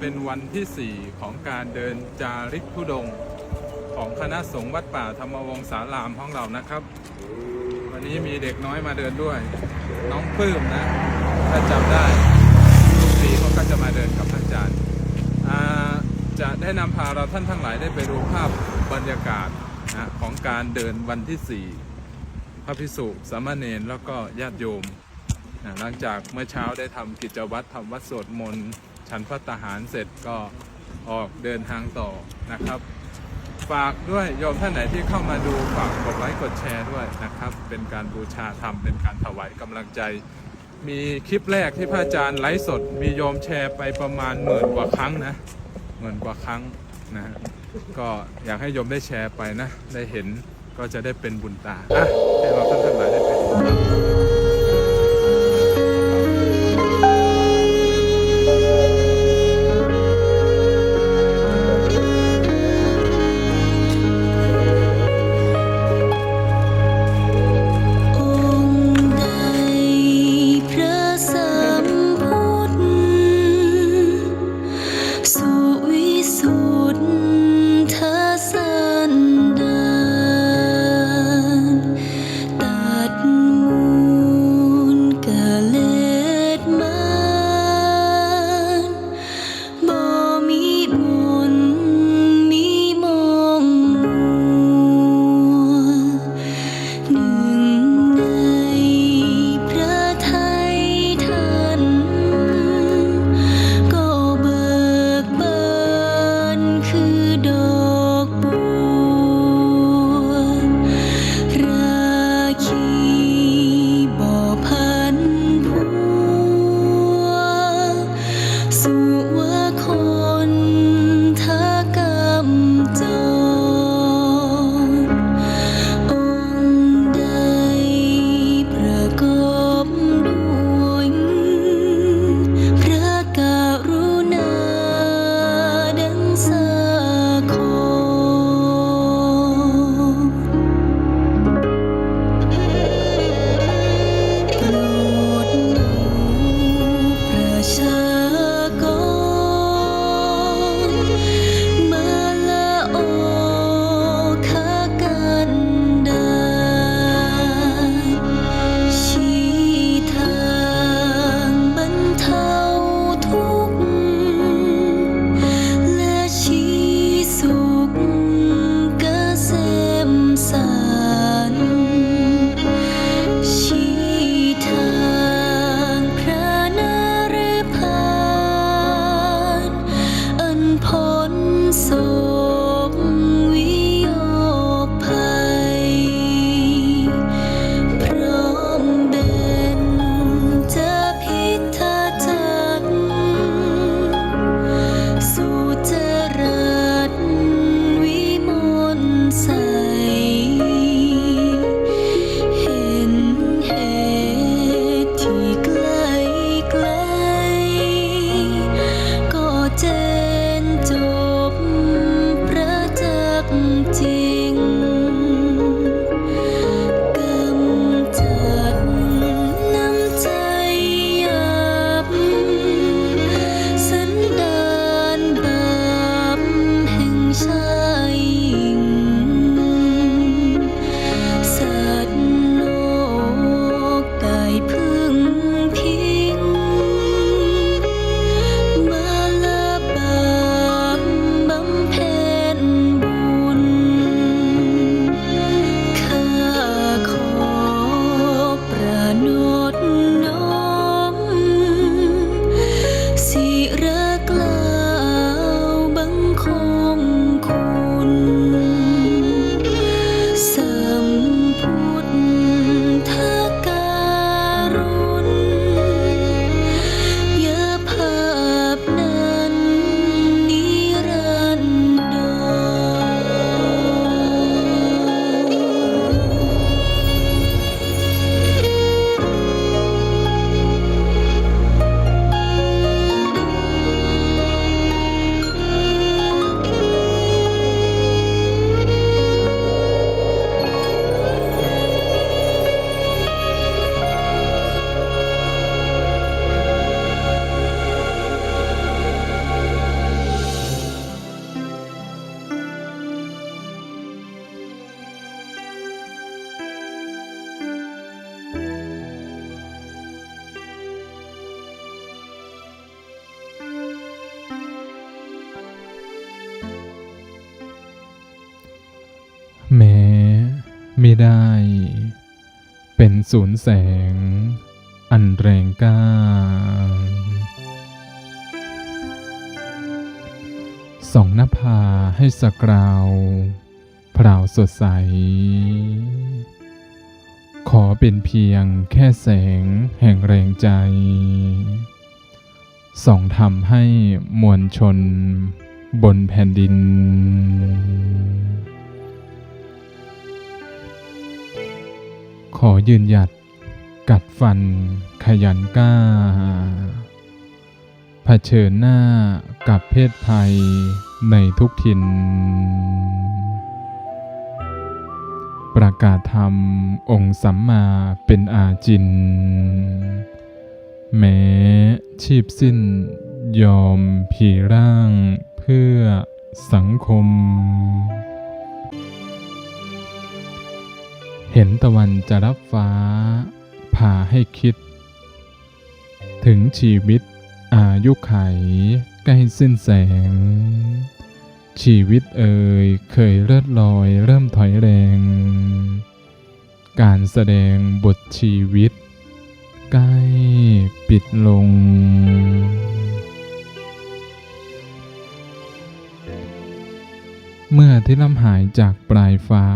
เป็นวันที่ 4 ของการเดินจาริกธุดง ของคณะสงฆ์วัดป่าธรรมวงศารามของเรานะครับ วันนี้มีเด็กน้อยมาเดินด้วย น้องปลื้มนะ ถ้าจำได้ทุกปีเขาก็จะมาเดินกับอาจารย์จะได้นำพาเราท่านทั้งหลายได้ไปดูภาพบรรยากาศนะของการเดินวันที่ 4 พระพิสุสามเณรแล้วก็ญาติโยมนะหลังจากเมื่อเช้าได้ทำกิจวัตรทำวัดสวดมนต์ ฉันพระตาหารเสร็จก็ออกเดินทางต่อนะครับ ฝากด้วยโยมท่านไหนที่เข้ามาดูฝากกดไลค์กดแชร์ด้วยนะครับ เป็นการบูชาธรรมเป็นการถวายกำลังใจ มีคลิปแรกที่พระอาจารย์ไลฟ์สด มีโยมแชร์ไปประมาณหมื่นกว่าครั้งนะหมื่นกว่าครั้งนะก็อยากให้โยมได้แชร์ไปนะ ได้เห็นก็จะได้เป็นบุญตาอะให้เราท่านทั้งหลายได้ไปดูครับอ ไม่ได้ เป็นศูนย์แสง อันแรงกล้า ส่องหน้าผาให้สกราวพราวสดใส ขอเป็นเพียงแค่แสงแห่งแรงใจ ส่องทำให้มวลชนบนแผ่นดิน ขอยืนหยัด กัดฟัน ขยันกล้าเผชิญหน้ากับเพศภัยในทุกถิ่น ประกาศธรรมองค์สัมมาเป็นอาจิน แม้ชีพสิ้นยอมผีร่างเพื่อสังคม เห็นตะวันจะรับฟ้า พาให้คิด ถึงชีวิตอายุไขใกล้สิ้นแสง ชีวิตเอ่ยเคยเลือดลอยเริ่มถอยแรง การแสดงบทชีวิต ใกล้ปิดลง เมื่อที่ลำหายจากปลายฟ้า